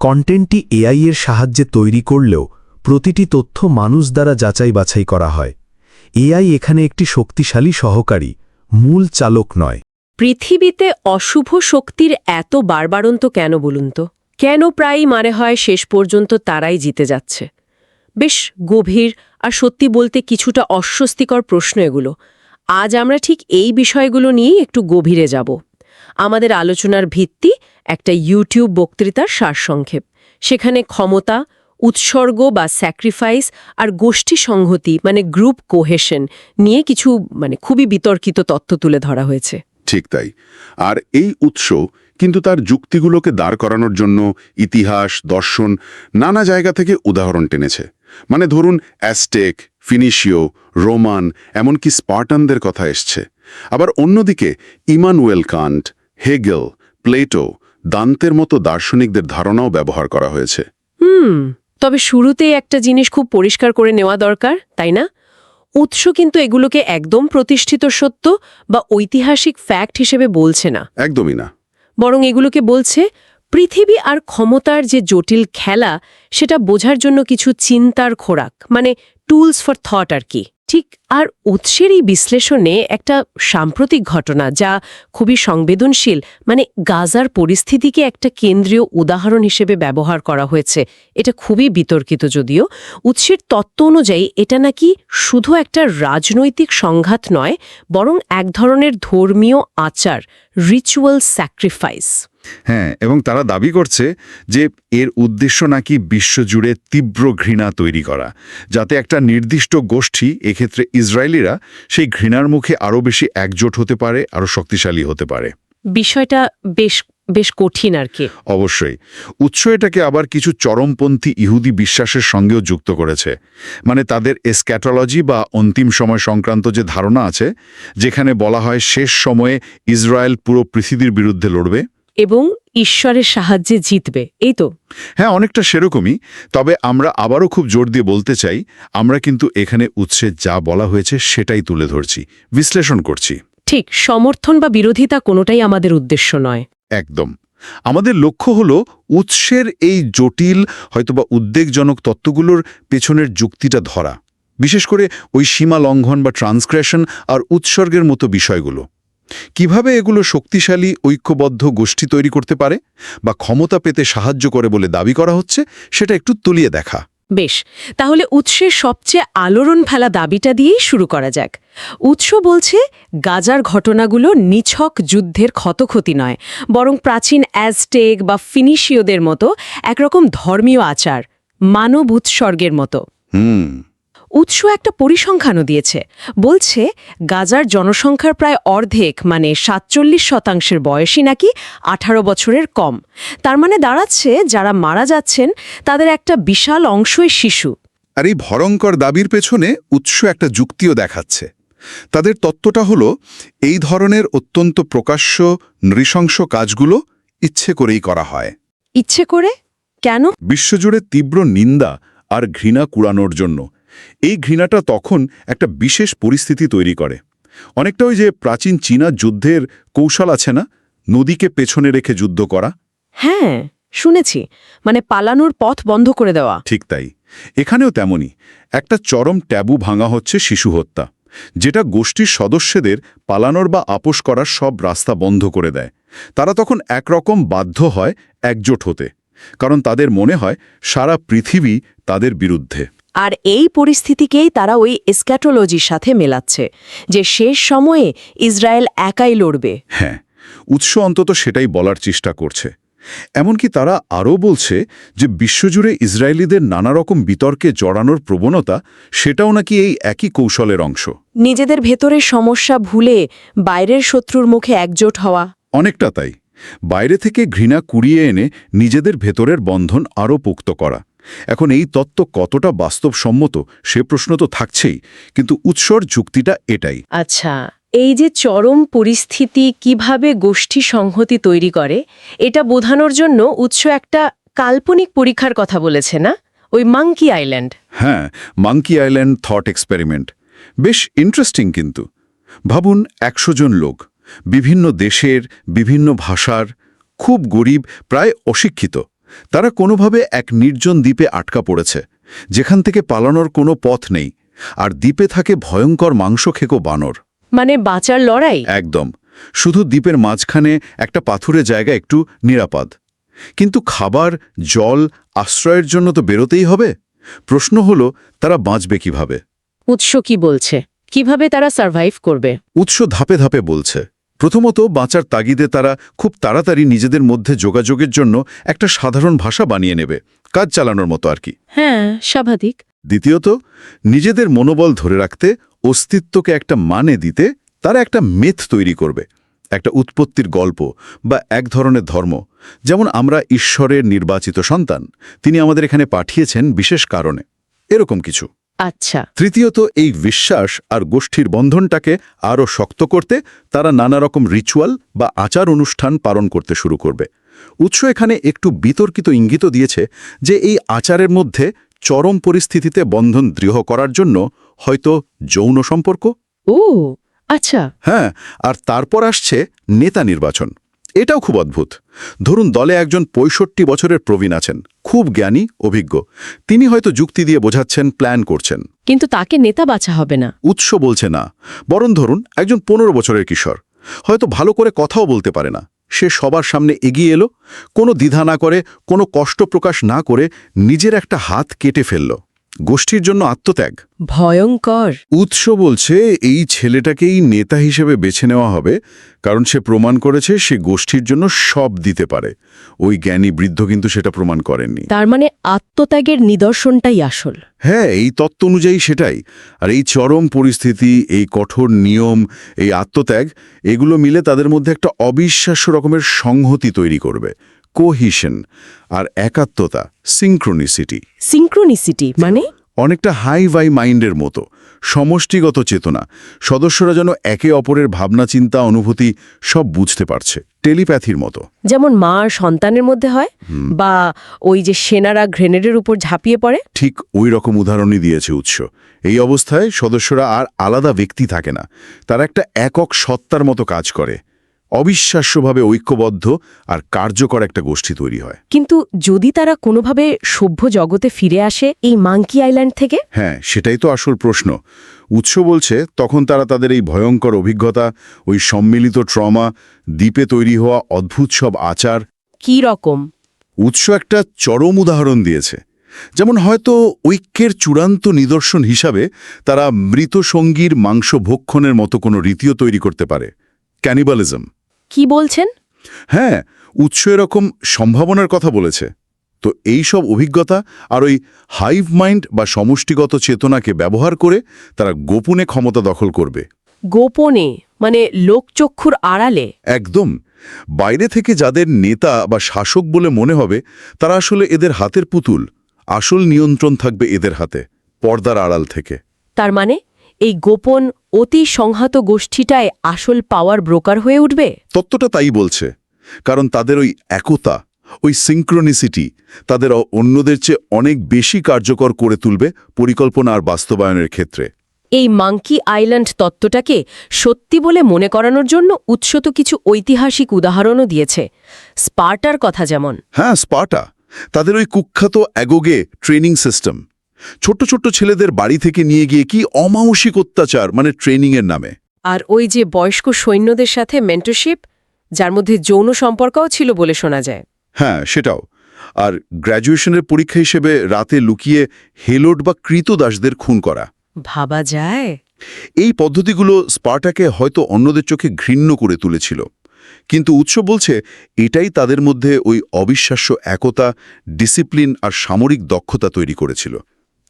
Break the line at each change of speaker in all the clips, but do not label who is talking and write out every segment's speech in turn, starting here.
কন্টেন্টটি AI এর সাহায্যে তৈরি করলেও প্রতিটি তথ্য মানুষ দ্বারা যাচাই বাছাই করা হয়। এআই এখানে একটি শক্তিশালী সহকারী, মূল চালক নয়।
পৃথিবীতে অশুভ শক্তির এত বারবারন্ত কেন বলুন তো? কেন প্রায়ই মানে হয় শেষ পর্যন্ত তারাই জিতে যাচ্ছে? বেশ গভীর আর সত্যি বলতে কিছুটা অস্বস্তিকর প্রশ্ন এগুলো। আজ আমরা ঠিক এই বিষয়গুলো নিয়েই একটু গভীরে যাব। আমাদের আলোচনার ভিত্তি একটা ইউটিউব বক্তৃতার সারসংক্ষেপ। সেখানে ক্ষমতা, উৎসর্গ বা স্যাক্রিফাইস আর গোষ্ঠী সংহতি মানে গ্রুপ কোহেশন নিয়ে কিছু মানে খুবই বিতর্কিত তত্ত্ব তুলে ধরা হয়েছে।
ঠিক তাই। আর এই উৎস কিন্তু তার যুক্তিগুলোকে দাঁড় করানোর জন্য ইতিহাস, দর্শন, নানা জায়গা থেকে উদাহরণ টেনেছে। মানে ধরুন অ্যাস্টেক ফিনিশিও রোমান এমনকি স্পার্টানদের কথা এসছে। আবার অন্যদিকে ইমানুয়েল কান্ট হেগেল প্লেটো দান্তের মতো দার্শনিকদের ধারণাও ব্যবহার করা হয়েছে।
হুম তবে শুরুতেই একটা জিনিস খুব পরিষ্কার করে নেওয়া দরকার তাই না? উৎস কিন্তু এগুলোকে একদম প্রতিষ্ঠিত সত্য বা ঐতিহাসিক ফ্যাক্ট হিসেবে বলছে না।
একদমই না।
বরং এগুলোকে বলছে পৃথিবী আর ক্ষমতার যে জটিল খেলা সেটা বোঝার জন্য কিছু চিন্তার খোরাক। মানে টুলস ফর থট আর কি। ঠিক, আর উৎসের এই বিশ্লেষণে একটা সাম্প্রতিক ঘটনা যা খুবই সংবেদনশীল মানে গাজার পরিস্থিতিকে একটা কেন্দ্রীয় উদাহরণ হিসেবে ব্যবহার করা হয়েছে। এটা খুবই বিতর্কিত যদিও। উৎসের তত্ত্ব অনুযায়ী এটা নাকি শুধু একটা রাজনৈতিক সংঘাত নয়, বরং এক ধরনের ধর্মীয় আচার রিচুয়াল স্যাক্রিফাইস
হ্যাঁ এবং তারা দাবি করছে যে এর উদ্দেশ্য নাকি বিশ্বজুড়ে তীব্র ঘৃণা তৈরি করা যাতে একটা নির্দিষ্ট গোষ্ঠী এক্ষেত্রে ইসরায়েলিরা সেই ঘৃণার মুখে আরও বেশি একজোট হতে পারে আরও শক্তিশালী হতে পারে।
বিষয়টা বেশ বেশ কঠিন আর কি।
অবশ্যই। উৎস এটাকে আবার কিছু চরমপন্থী ইহুদি বিশ্বাসের সঙ্গেও যুক্ত করেছে। মানে তাদের এসক্যাটলজি বা অন্তিম সময় সংক্রান্ত যে ধারণা আছে যেখানে বলা হয় শেষ সময়ে ইসরায়েল পুরো পৃথিবীর বিরুদ্ধে লড়বে
এবং ঈশ্বরের সাহায্যে জিতবে। এই তো।
হ্যাঁ অনেকটা সেরকমই তবে আমরা আবারও খুব জোর দিয়ে বলতে চাই আমরা কিন্তু এখানে উৎসে যা বলা হয়েছে সেটাই তুলে ধরছি বিশ্লেষণ করছি।
ঠিক সমর্থন বা বিরোধিতা কোনোটাই আমাদের উদ্দেশ্য নয়।
একদম। আমাদের লক্ষ্য হল উৎসের এই জটিল হয়তোবা উদ্বেগজনক তত্ত্বগুলোর পেছনের যুক্তিটা ধরা বিশেষ করে ওই সীমা লঙ্ঘন বা ট্রান্সগ্রেশন আর উৎসর্গের মতো বিষয়গুলো। কীভাবে এগুলো শক্তিশালী ঐক্যবদ্ধ গোষ্ঠী তৈরি করতে পারে বা ক্ষমতা পেতে সাহায্য করে বলে দাবি করা হচ্ছে সেটা একটু তুলিয়ে দেখা।
বেশ তাহলে উৎসের সবচেয়ে আলোড়ন ফেলা দাবিটা দিয়েই শুরু করা যাক। উৎস বলছে গাজার ঘটনাগুলো নিছক যুদ্ধের ক্ষতক্ষতি নয় বরং প্রাচীন অ্যাজটেক বা ফিনিশীয়দের মতো একরকম ধর্মীয় আচার মানব উৎসর্গের মতো।
হুম।
উৎস একটা পরিসংখ্যানও দিয়েছে। বলছে গাজার জনসংখ্যার প্রায় অর্ধেক মানে সাতচল্লিশ শতাংশের বয়সী নাকি আঠারো বছরের কম। তার মানে দাঁড়াচ্ছে যারা মারা যাচ্ছেন তাদের একটা বিশাল অংশই শিশু।
আর এই ভয়ঙ্কর দাবির পেছনে উৎস একটা যুক্তিও দেখাচ্ছে। তাদের তত্ত্বটা হলো এই ধরনের অত্যন্ত প্রকাশ্য নৃশংস কাজগুলো ইচ্ছে করেই করা হয়।
ইচ্ছে করে? কেন?
বিশ্বজুড়ে তীব্র নিন্দা আর ঘৃণা কুড়ানোর জন্য। এই ঘৃণাটা তখন একটা বিশেষ পরিস্থিতি তৈরি করে। অনেকটা ওই যে প্রাচীন চীনা যুদ্ধের কৌশল আছে না? নদীকে পেছনে রেখে যুদ্ধ করা।
হ্যাঁ শুনেছি। মানে পালানোর পথ বন্ধ করে দেওয়া।
ঠিক তাই। এখানেও তেমনি একটা চরম ট্যাবু ভাঙা হচ্ছে শিশু হত্যা। যেটা গোষ্ঠীর সদস্যদের পালানোর বা আপোষ করার সব রাস্তা বন্ধ করে দেয়। তারা তখন একরকম বাধ্য হয় একজোট হতে। কারণ তাদের মনে হয় সারা পৃথিবী তাদের বিরুদ্ধে।
আর এই পরিস্থিতিকেই তারা ওই এসক্যাটোলজির সাথে মেলাচ্ছে যে শেষ সময়ে ইসরায়েল একাই লড়বে।
হ্যাঁ উৎস অন্তত সেটাই বলার চেষ্টা করছে। এমনকি তারা আরও বলছে যে বিশ্বজুড়ে ইসরায়েলিদের নানা রকম বিতর্কে জড়ানোর প্রবণতা সেটাও নাকি এই একই কৌশলের অংশ।
নিজেদের ভেতরের সমস্যা ভুলে বাইরের শত্রুর মুখে একজোট হওয়া।
অনেকটা তাই। বাইরে থেকে ঘৃণা কুড়িয়ে এনে নিজেদের ভেতরের বন্ধন আরও পোক্ত করা। এখন এই তত্ত্ব কতটা বাস্তবসম্মত সে প্রশ্ন তো থাকছেই কিন্তু উৎসর যুক্তিটা এটাই।
আচ্ছা এই যে চরম পরিস্থিতি কীভাবে গোষ্ঠী সংহতি তৈরি করে এটা বোঝানোর জন্য উৎস একটা কাল্পনিক পরীক্ষার কথা বলেছে না? ওই মাঙ্কি আইল্যান্ড।
হ্যাঁ মাঙ্কি আইল্যান্ড থট এক্সপেরিমেন্ট। বেশ ইন্টারেস্টিং কিন্তু। ভাবুন একশো জন লোক বিভিন্ন দেশের বিভিন্ন ভাষার খুব গরিব প্রায় অশিক্ষিত। তারা কোনোভাবে এক নির্জন দ্বীপে আটকা পড়েছে যেখান থেকে পালানোর কোনো পথ নেই আর দ্বীপে থাকে ভয়ঙ্কর মাংস খেকো বানর।
মানে বাঁচার লড়াই?
একদম। শুধু দ্বীপের মাঝখানে একটা পাথুরে জায়গা একটু নিরাপদ। কিন্তু খাবার জল আশ্রয়ের জন্য তো বেরোতেই হবে? প্রশ্ন হলো তারা বাঁচবে কীভাবে?
উৎস কি বলছে? কীভাবে তারা সার্ভাইভ করবে?
উৎস ধাপে ধাপে বলছে। প্রথমত বাঁচার তাগিদে তারা খুব তাড়াতাড়ি নিজেদের মধ্যে যোগাযোগের জন্য একটা সাধারণ ভাষা বানিয়ে নেবে কাজ চালানোর মতো আর কি।
হ্যাঁ স্বাভাবিক।
দ্বিতীয়ত নিজেদের মনোবল ধরে রাখতে অস্তিত্বকে একটা মানে দিতে তারা একটা মেথ তৈরি করবে একটা উৎপত্তির গল্প বা এক ধরনের ধর্ম। যেমন আমরা ঈশ্বরের নির্বাচিত সন্তান তিনি আমাদের এখানে পাঠিয়েছেন বিশেষ কারণে। এরকম কিছু।
আচ্ছা।
তৃতীয়ত এই বিশ্বাস আর গোষ্ঠীর বন্ধনটাকে আরও শক্ত করতে তারা নানা রকম রিচুয়াল বা আচার অনুষ্ঠান পালন করতে শুরু করবে। উৎস এখানে একটু বিতর্কিত ইঙ্গিত দিয়েছে যে এই আচারের মধ্যে চরম পরিস্থিতিতে বন্ধন দৃঢ় করার জন্য হয়তো যৌন সম্পর্ক।
ও আচ্ছা।
হ্যাঁ আর তারপর আসছে নেতা নির্বাচন। এটাও খুব অদ্ভুত। ধরুন দলে একজন পঁয়ষট্টি বছরের প্রবীণ আছেন খুব জ্ঞানী অভিজ্ঞ। তিনি হয়তো যুক্তি দিয়ে বোঝাচ্ছেন প্ল্যান করছেন।
কিন্তু তাকে নেতা বাছা হবে না।
উৎস বলছে না। বরং ধরুন একজন পনেরো বছরের কিশোর। হয়তো ভালো করে কথাও বলতে পারে না। সে সবার সামনে এগিয়ে এলো কোনো দ্বিধা না করে কোনো কষ্ট প্রকাশ না করে নিজের একটা হাত কেটে ফেলল। গোষ্ঠীর জন্য আত্মত্যাগ।
ভয়ঙ্কর।
উৎস বলছে এই ছেলেটাকেই নেতা হিসেবে বেছে নেওয়া হবে কারণ সে প্রমাণ করেছে সে গোষ্ঠীর জন্য সব দিতে পারে। ওই জ্ঞানী বৃদ্ধ কিন্তু সেটা প্রমাণ করেননি।
তার মানে আত্মত্যাগের নিদর্শনটাই আসল।
হ্যাঁ এই তত্ত্ব অনুযায়ী সেটাই। আর এই চরম পরিস্থিতি এই কঠোর নিয়ম এই আত্মত্যাগ এগুলো মিলে তাদের মধ্যে একটা অবিশ্বাস্য রকমের সংহতি তৈরি করবে। কোহিশন আর একাত্মতা সিঙ্ক্রোনিসিটি
সিঙ্ক্রোনিসিটি মানে?
অনেকটা হাই ভাই মাইন্ডের মতো সমষ্টিগত চেতনা সদস্যরা যেন একে অপরের ভাবনা চিন্তা অনুভূতি সব বুঝতে পারছে টেলিপ্যাথির মতো।
যেমন মা আর সন্তানের মধ্যে হয় বা ওই যে সেনারা গ্রেনেডের উপর ঝাঁপিয়ে পড়ে।
ঠিক ওই রকম উদাহরণই দিয়েছে উৎস। এই অবস্থায় সদস্যরা আর আলাদা ব্যক্তি থাকে না তারা একটা একক সত্তার মতো কাজ করে। অবিশ্বাস্যভাবে ঐক্যবদ্ধ আর কার্যকর একটা গোষ্ঠী তৈরি হয়।
কিন্তু যদি তারা কোনোভাবে সভ্য জগতে ফিরে আসে এই মাঙ্কি আইল্যান্ড থেকে?
হ্যাঁ সেটাই তো আসল প্রশ্ন। উৎস বলছে তখন তারা তাদের এই ভয়ঙ্কর অভিজ্ঞতা ওই সম্মিলিত ট্রমা দ্বীপে তৈরি হওয়া অদ্ভুত সব আচার
কি রকম?
উৎস একটা চরম উদাহরণ দিয়েছে। যেমন হয়তো ঐক্যের চূড়ান্ত নিদর্শন হিসাবে তারা মৃত সঙ্গীর মাংস ভক্ষণের মতো কোনো রীতিও তৈরি করতে পারে। ক্যানিবালিজম।
কি বলছেন?
হ্যাঁ উৎস এরকম সম্ভাবনার কথা বলেছে। তো এই সব অভিজ্ঞতা আর ওই হাইভ মাইন্ড বা সমষ্টিগত চেতনাকে ব্যবহার করে তারা গোপনে ক্ষমতা দখল করবে।
গোপনে মানে লোকচক্ষুর আড়ালে?
একদম। বাইরে থেকে যাদের নেতা বা শাসক বলে মনে হবে তারা আসলে এদের হাতের পুতুল। আসল নিয়ন্ত্রণ থাকবে এদের হাতে পর্দার আড়াল থেকে।
তার মানে এই গোপন অতি সংহত গোষ্ঠীটায় আসল পাওয়ার ব্রোকার হয়ে উঠবে?
তত্ত্বটা তাই বলছে কারণ তাদের ওই একতা ওই সিঙ্ক্রোনিসিটি তাদের অন্যদের চেয়ে অনেক বেশি কার্যকর করে তুলবে পরিকল্পনা আর বাস্তবায়নের ক্ষেত্রে।
এই মাঙ্কি আইল্যান্ড তত্ত্বটাকে সত্যি বলে মনে করানোর জন্য উৎস তো কিছু ঐতিহাসিক উদাহরণও দিয়েছে। স্পার্টার কথা যেমন।
হ্যাঁ স্পার্টা। তাদের ওই কুখ্যাত অ্যাগোগে ট্রেনিং সিস্টেম। ছোট্ট ছোট্ট ছেলেদের বাড়ি থেকে নিয়ে গিয়ে কি অমানসিক অত্যাচার মানে ট্রেনিংয়ের নামে?
আর ওই যে বয়স্ক সৈন্যদের সাথে মেন্টরশিপ যার মধ্যে যৌন সম্পর্কও ছিল বলে শোনা যায়।
হ্যাঁ সেটাও। আর গ্র্যাজুয়েশনের পরীক্ষা হিসেবে রাতে লুকিয়ে হেলোড বা কৃতদাসদের খুন করা।
ভাবা যায়।
এই পদ্ধতিগুলো স্পার্টাকে হয়তো অন্যদের চোখে ঘৃণ্য করে তুলেছিল। কিন্তু উৎস বলছে এটাই তাদের মধ্যে ওই অবিশ্বাস্য একতা ডিসিপ্লিন আর সামরিক দক্ষতা তৈরি করেছিল।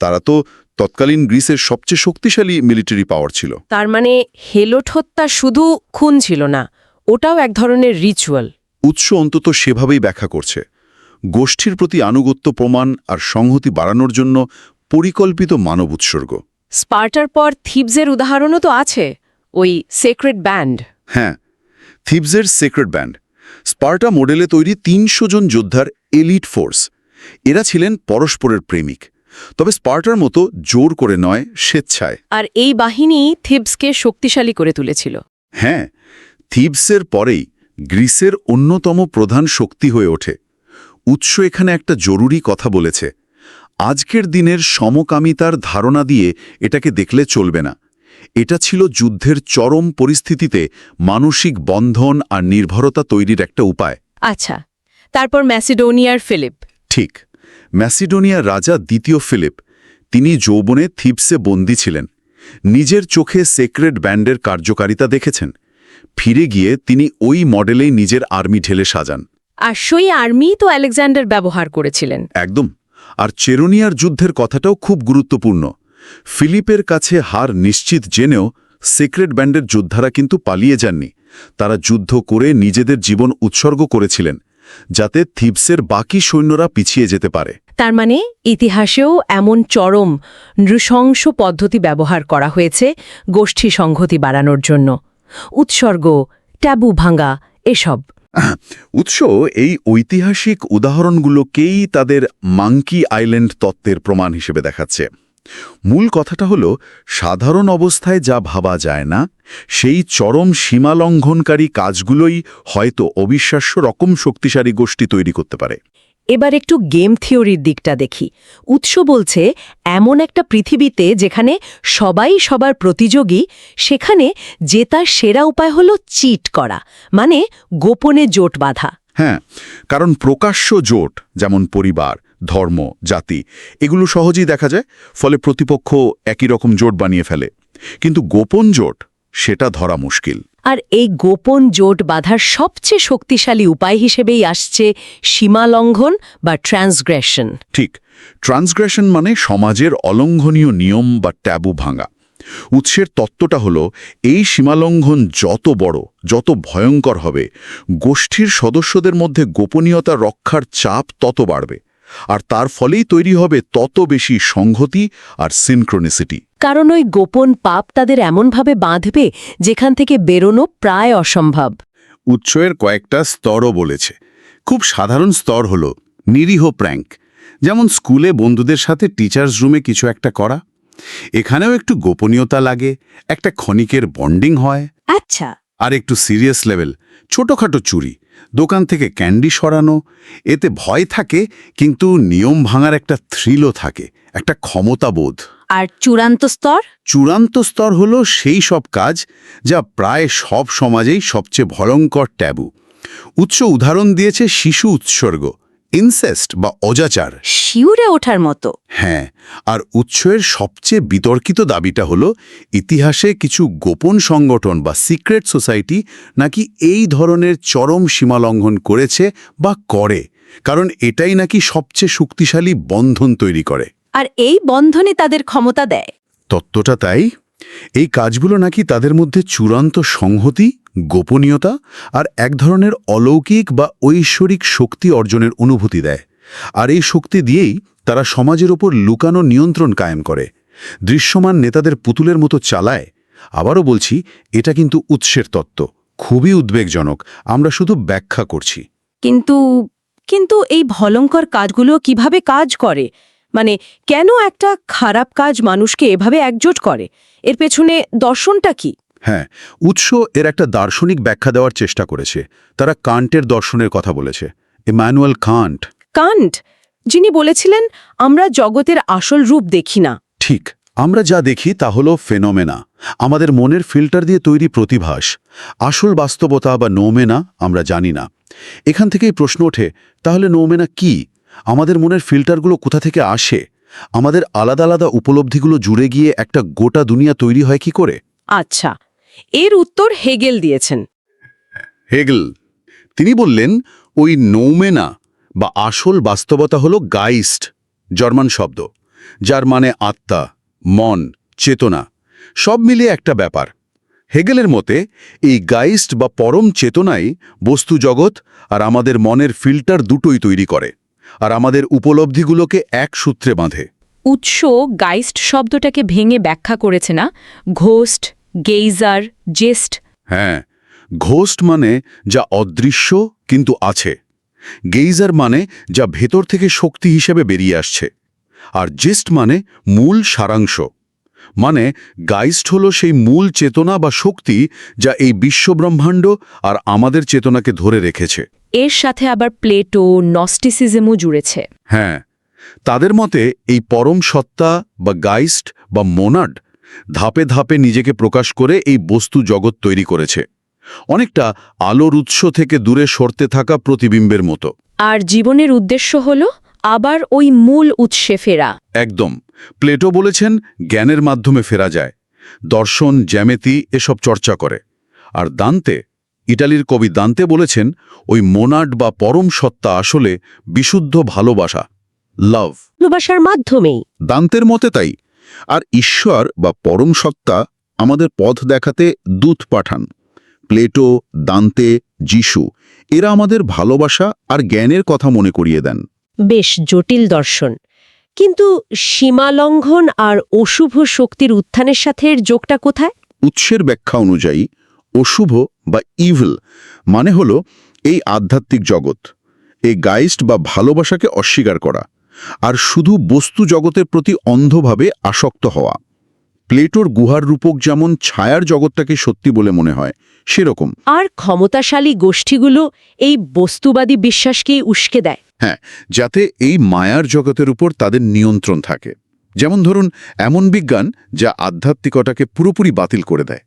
তারা তো তৎকালীন গ্রিসের সবচেয়ে শক্তিশালী মিলিটারি পাওয়ার ছিল।
তার মানে হেলোট হত্যা শুধু খুন ছিল না ওটাও এক ধরনের রিচুয়াল।
উৎস অন্তত সেভাবেই ব্যাখ্যা করছে। গোষ্ঠীর প্রতি আনুগত্য প্রমাণ আর সংহতি বাড়ানোর জন্য পরিকল্পিত মানব উৎসর্গ।
স্পার্টার পর থিবসের উদাহরণও তো আছে ওই সেক্রেট ব্যান্ড।
হ্যাঁ থিবসের সেক্রেট ব্যান্ড। স্পার্টা মডেলে তৈরি তিনশো জন যোদ্ধার এলিট ফোর্স। এরা ছিলেন পরস্পরের প্রেমিক। তবে স্পার্টার মতো জোর করে নয় স্বেচ্ছায়।
আর এই বাহিনী থিবসকে শক্তিশালী করে তুলেছিল।
হ্যাঁ থিবসের পরেই গ্রিসের অন্যতম প্রধান শক্তি হয়ে ওঠে। উৎস এখানে একটা জরুরি কথা বলেছে। আজকের দিনের সমকামিতার ধারণা দিয়ে এটাকে দেখলে চলবে না। এটা ছিল যুদ্ধের চরম পরিস্থিতিতে মানসিক বন্ধন আর নির্ভরতা তৈরির একটা উপায়।
আচ্ছা তারপর ম্যাসিডোনিয়ার ফিলিপ।
ঠিক। ম্যাসিডোনিয়ার রাজা দ্বিতীয় ফিলিপ। তিনি যৌবনে থিপসে বন্দী ছিলেন। নিজের চোখে সেক্রেট ব্যান্ডের কার্যকারিতা দেখেছেন। ফিরে গিয়ে তিনি ওই মডেলেই নিজের আর্মি ঢেলে সাজান।
আর সেই আর্মি তো আলেকজান্ডার ব্যবহার করেছিলেন।
একদম। আর চেরোনিয়ার যুদ্ধের কথাটাও খুব গুরুত্বপূর্ণ। ফিলিপের কাছে হার নিশ্চিত জেনেও সিক্রেট ব্যান্ডের যোদ্ধারা কিন্তু পালিয়ে যাননি। তারা যুদ্ধ করে নিজেদের জীবন উৎসর্গ করেছিলেন। যাতে থিপসের বাকি সৈন্যরা পিছিয়ে যেতে পারে।
তার মানে ইতিহাসেও এমন চরম নৃশংস পদ্ধতি ব্যবহার করা হয়েছে গোষ্ঠী সংহতি বাড়ানোর জন্য। উৎসর্গ ট্যাবু ভাঙা এসব।
উৎস এই ঐতিহাসিক উদাহরণগুলোকেই তাদের মাঙ্কি আইল্যান্ড তত্ত্বের প্রমাণ হিসেবে দেখাচ্ছে। মূল কথাটা হলো সাধারণ অবস্থায় যা ভাবা যায় না সেই চরম সীমালঙ্ঘনকারী কাজগুলোই হয়তো অবিশ্বাস্য রকম শক্তিশালী গোষ্ঠী তৈরি করতে পারে।
এবার একটু গেম থিওরির দিকটা দেখি। উৎস বলছে এমন একটা পৃথিবীতে যেখানে সবাই সবার প্রতিযোগী সেখানে জেতার সেরা উপায় হলো চিট করা মানে গোপনে জোট বাঁধা।
হ্যাঁ কারণ প্রকাশ্য জোট যেমন পরিবার ধর্ম জাতি এগুলো সহজেই দেখা যায় ফলে প্রতিপক্ষ একই রকম জোট বানিয়ে ফেলে। কিন্তু গোপন জোট সেটা ধরা মুশকিল।
আর এই গোপন জোট বাঁধার সবচেয়ে শক্তিশালী উপায় হিসেবেই আসছে সীমালঙ্ঘন বা ট্রান্সগ্রেশন।
ঠিক ট্রান্সগ্রেশন মানে সমাজের অলঙ্ঘনীয় নিয়ম বা ট্যাবু ভাঙা। উৎসের তত্ত্বটা হলো এই সীমালঙ্ঘন যত বড় যত ভয়ঙ্কর হবে গোষ্ঠীর সদস্যদের মধ্যে গোপনীয়তা রক্ষার চাপ তত বাড়বে। আর তার ফলেই তৈরি হবে তত বেশি সংহতি আর সিনক্রোনিসিটি
কারণ ওই গোপন পাপ তাদের এমনভাবে বাঁধবে যেখান থেকে বেরোনো প্রায় অসম্ভব।
উৎসয়ের কয়েকটা স্তরও বলেছে। খুব সাধারণ স্তর হল নিরীহ প্র্যাঙ্ক যেমন স্কুলে বন্ধুদের সাথে টিচার্স রুমে কিছু একটা করা। এখানেও একটু গোপনীয়তা লাগে একটা ক্ষণিকের বন্ডিং হয়।
আচ্ছা।
আর একটু সিরিয়াস লেভেল ছোটখাটো চুরি দোকান থেকে ক্যান্ডি সরানো এতে ভয় থাকে কিন্তু নিয়ম ভাঙার একটা থ্রিলও থাকে একটা ক্ষমতাবোধ।
আর চূড়ান্ত স্তর?
চূড়ান্ত স্তর হল সেই সব কাজ যা প্রায় সব সমাজেই সবচেয়ে ভয়ঙ্কর ট্যাবু। উৎস উদাহরণ দিয়েছে শিশু উৎসর্গ। ইনসেস্ট বা অজাচার।
শিউরে ওঠার মতো।
হ্যাঁ আর উৎসের সবচেয়ে বিতর্কিত দাবিটা হল ইতিহাসে কিছু গোপন সংগঠন বা সিক্রেট সোসাইটি নাকি এই ধরনের চরম সীমালঙ্ঘন করেছে বা করে কারণ এটাই নাকি সবচেয়ে শক্তিশালী বন্ধন তৈরি করে।
আর এই বন্ধনে তাদের ক্ষমতা দেয়।
তত্ত্বটা তাই এই কাজগুলো নাকি তাদের মধ্যে চূড়ান্ত সংহতি, গোপনীয়তা আর এক ধরনের অলৌকিক বা ঐশ্বরিক শক্তি অর্জনের অনুভূতি দেয়। আর এই শক্তি দিয়েই তারা সমাজের ওপর লুকানো নিয়ন্ত্রণ কায়েম করে। দৃশ্যমান নেতাদের পুতুলের মতো চালায়। আবারও বলছি, এটা কিন্তু উৎসের তত্ত্ব। খুবই উদ্বেগজনক। আমরা শুধু ব্যাখ্যা করছি।
কিন্তু কিন্তু এই ভলঙ্কর কাজগুলো কীভাবে কাজ করে? মানে কেন একটা খারাপ কাজ মানুষকে এভাবে একজোট করে? এর পেছনে দর্শনটা কি?
হ্যাঁ উৎস এর একটা দার্শনিক ব্যাখ্যা দেওয়ার চেষ্টা করেছে। তারা কান্টের দর্শনের কথা বলেছে। Immanuel Kant.
কান্ট? যিনি বলেছিলেন আমরা জগতের আসল রূপ দেখি না।
ঠিক আমরা যা দেখি তা হলো ফেনোমেনা। আমাদের মনের ফিল্টার দিয়ে তৈরি প্রতিভাস। আসল বাস্তবতা বা নৌমেনা আমরা জানি না। এখান থেকেই প্রশ্ন ওঠে তাহলে নৌমেনা কি? আমাদের মনের ফিল্টারগুলো কোথা থেকে আসে? আমাদের আলাদা আলাদা উপলব্ধিগুলো জুড়ে গিয়ে একটা গোটা দুনিয়া তৈরি হয় কি করে?
আচ্ছা এর উত্তর হেগেল দিয়েছেন।
হেগেল তিনি বললেন ওই নৌমেনা বা আসল বাস্তবতা হল গাইস্ট জার্মান শব্দ যার মানে আত্মা মন চেতনা সব মিলিয়ে একটা ব্যাপার। হেগেলের মতে এই গাইস্ট বা পরম চেতনাই বস্তু জগৎ আর আমাদের মনের ফিল্টার দুটোই তৈরি করে। আর আমাদের উপলব্ধিগুলোকে এক সূত্রে বাঁধে।
উৎস গাইস্ট শব্দটাকে ভেঙে ব্যাখ্যা করেছে না? ঘোস্ট গেইজার জেস্ট।
হ্যাঁ ঘোস্ট মানে যা অদৃশ্য কিন্তু আছে। গেইজার মানে যা ভেতর থেকে শক্তি হিসেবে বেরিয়ে আসছে। আর জেস্ট মানে মূল সারাংশ। মানে গাইস্ট হল সেই মূল চেতনা বা শক্তি যা এই বিশ্বব্রহ্মাণ্ড আর আমাদের চেতনাকে ধরে রেখেছে।
এর সাথে আবার প্লেটো নস্টিসিজমও জুড়েছে।
হ্যাঁ তাদের মতে এই পরম সত্তা বা গাইস্ট বা মোনাড ধাপে ধাপে নিজেকে প্রকাশ করে এই বস্তু জগৎ তৈরি করেছে। অনেকটা আলোর উৎস থেকে দূরে সরতে থাকা প্রতিবিম্বের মতো।
আর জীবনের উদ্দেশ্য হল আবার ওই মূল উৎসে ফেরা।
একদম প্লেটো বলেছেন জ্ঞানের মাধ্যমে ফেরা যায়। দর্শন জ্যামিতি এসব চর্চা করে। আর দান্তে ইটালির কবি দান্তে বলেছেন ওই মোনাড বা পরম সত্তা আসলে বিশুদ্ধ ভালোবাসা লাভ
ভালোবাসার মাধ্যমেই।
দান্তের মতে তাই আর ঈশ্বর বা পরম সত্তা আমাদের পথ দেখাতে দূত পাঠান। প্লেটো দান্তে যিশু এরা আমাদের ভালোবাসা আর জ্ঞানের কথা মনে করিয়ে দেন।
বেশ জটিল দর্শন। কিন্তু সীমালঙ্ঘন আর অশুভ শক্তির উত্থানের সাথে যোগটা কোথায়?
উৎসের ব্যাখ্যা অনুযায়ী অশুভ বা ইভিল মানে হল এই আধ্যাত্মিক জগৎ। এই গাইস্ট বা ভালোবাসাকে অস্বীকার করা। আর শুধু বস্তু জগতের প্রতি অন্ধভাবে আসক্ত হওয়া। প্লেটোর গুহার রূপক যেমন ছায়ার জগৎটাকে সত্যি বলে মনে হয় সেরকম।
আর ক্ষমতাশালী গোষ্ঠীগুলো এই বস্তুবাদী বিশ্বাসকেই উস্কে দেয়।
হ্যাঁ যাতে এই মায়ার জগতের উপর তাদের নিয়ন্ত্রণ থাকে। যেমন ধরুন এমন বিজ্ঞান যা আধ্যাত্মিকতাকে পুরোপুরি বাতিল করে দেয়।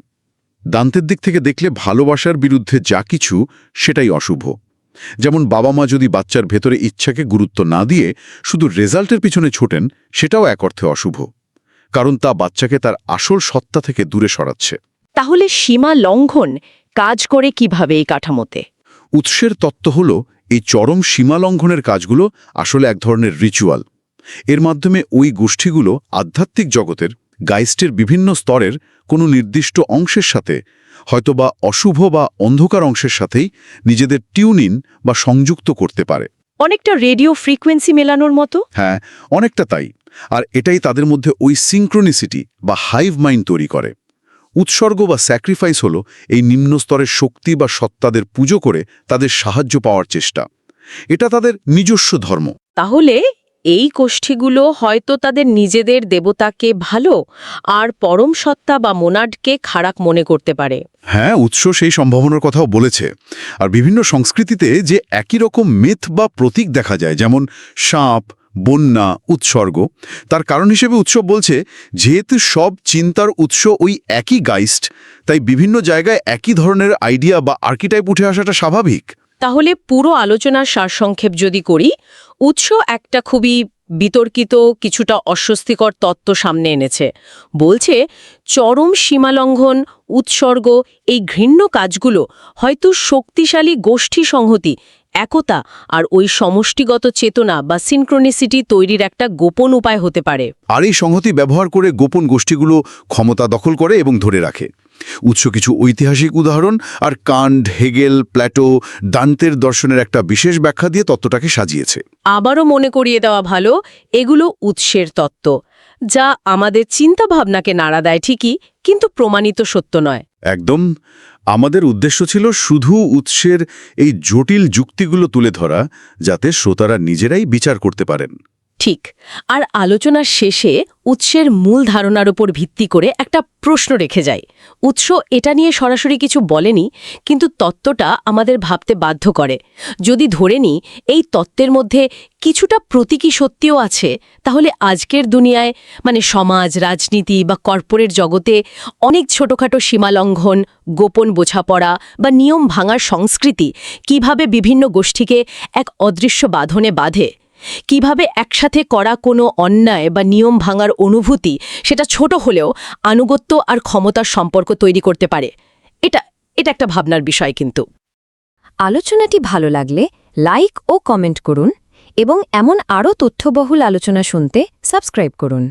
দান্তের দিক থেকে দেখলে ভালোবাসার বিরুদ্ধে যা কিছু সেটাই অশুভ। যেমন বাবা মা যদি বাচ্চার ভেতরে ইচ্ছাকে গুরুত্ব না দিয়ে শুধু রেজাল্টের পিছনে ছোটেন সেটাও এক অর্থে অশুভ। কারণ তা বাচ্চাকে তার আসল সত্তা থেকে দূরে সরাচ্ছে।
তাহলে সীমা লঙ্ঘন কাজ করে কীভাবে এই কাঠামোতে?
উৎসের তত্ত্ব হল এই চরম সীমা লঙ্ঘনের কাজগুলো আসলে এক ধরনের রিচুয়াল এর মাধ্যমে ওই গোষ্ঠীগুলো আধ্যাত্মিক জগতের গাইস্টের বিভিন্ন স্তরের কোনো নির্দিষ্ট অংশের সাথে হয়তোবা অশুভ বা অন্ধকার অংশের সাথেই নিজেদের টিউন ইন বা সংযুক্ত করতে পারে।
অনেকটা রেডিও ফ্রিকোয়েন্সি মেলানোর মতো?
হ্যাঁ অনেকটা তাই। আর এটাই তাদের মধ্যে ওই সিঙ্ক্রোনিসিটি বা হাইভ মাইন্ড তৈরি করে। উৎসর্গ বা স্যাক্রিফাইস হল এই নিম্ন স্তরের শক্তি বা সত্তাদের পুজো করে তাদের সাহায্য পাওয়ার চেষ্টা। এটা তাদের নিজস্ব ধর্ম।
তাহলে এই গোষ্ঠীগুলো হয়তো তাদের নিজেদের দেবতাকে ভালো আর পরম সত্তা বা মোনাডকে খারাপ মনে করতে পারে।
হ্যাঁ উৎস সেই সম্ভাবনার কথাও বলেছে। আর বিভিন্ন সংস্কৃতিতে যে একই রকম মিথ বা প্রতীক দেখা যায়, যেমন সাপ, বন্যা, উৎসর্গ, তার কারণ হিসেবে উৎসব বলছে, যেহেতু সব চিন্তার উৎস ওই একই গাইস্ট, তাই বিভিন্ন জায়গায় একই ধরনের আইডিয়া বা আর্কিটাইপ উঠে আসাটা স্বাভাবিক।
তাহলে পুরো আলোচনার সারসংক্ষেপ যদি করি, উৎস একটা খুবই বিতর্কিত, কিছুটা অস্বস্তিকর তত্ত্ব সামনে এনেছে। বলছে, চরম সীমালঙ্ঘন, উৎসর্গ, এই ঘৃণ্য কাজগুলো হয়তো শক্তিশালী গোষ্ঠী সংহতি, একতা আর ওই সমষ্টিগত চেতনা বা সিনক্রোনিসিটি তৈরির একটা গোপন উপায় হতে পারে।
আর এই সংহতি ব্যবহার করে গোপন গোষ্ঠীগুলো ক্ষমতা দখল করে এবং ধরে রাখে। উৎস কিছু ঐতিহাসিক উদাহরণ আর কান্ড হেগেল প্ল্যাটো দান্তের দর্শনের একটা বিশেষ ব্যাখ্যা দিয়ে তত্ত্বটাকে সাজিয়েছে।
আবারও মনে করিয়ে দেওয়া ভালো এগুলো উৎসের তত্ত্ব যা আমাদের চিন্তাভাবনাকে নাড়া দেয় ঠিকই কিন্তু প্রমাণিত সত্য নয়।
একদম আমাদের উদ্দেশ্য ছিল শুধু উৎসের এই জটিল যুক্তিগুলো তুলে ধরা যাতে শ্রোতারা নিজেরাই বিচার করতে পারেন।
ঠিক। আর আলোচনার শেষে উৎসের মূল ধারণার উপর ভিত্তি করে একটা প্রশ্ন রেখে যায় উৎস এটা নিয়ে সরাসরি কিছু বলেনি, কিন্তু তত্ত্বটা আমাদের ভাবতে বাধ্য করে। যদি ধরে নিই, এই তত্ত্বের মধ্যে কিছুটা প্রতীকী সত্যিও আছে, তাহলে আজকের দুনিয়ায় মানে সমাজ, রাজনীতি বা কর্পোরেট জগতে অনেক ছোটখাটো সীমালঙ্ঘন গোপন বোঝাপড়া বা নিয়ম ভাঙার সংস্কৃতি কীভাবে বিভিন্ন গোষ্ঠীকে এক অদৃশ্য বাঁধনে বাঁধে কীভাবে একসাথে করা কোনো অন্যায় বা নিয়ম ভাঙার অনুভূতি সেটা ছোট হলেও আনুগত্য আর ক্ষমতার সম্পর্ক তৈরি করতে পারে। এটা এটা একটা ভাবনার বিষয় কিন্তু।
আলোচনাটি ভালো লাগলে লাইক ও কমেন্ট করুন এবং এমন আরও তথ্যবহুল আলোচনা শুনতে সাবস্ক্রাইব করুন।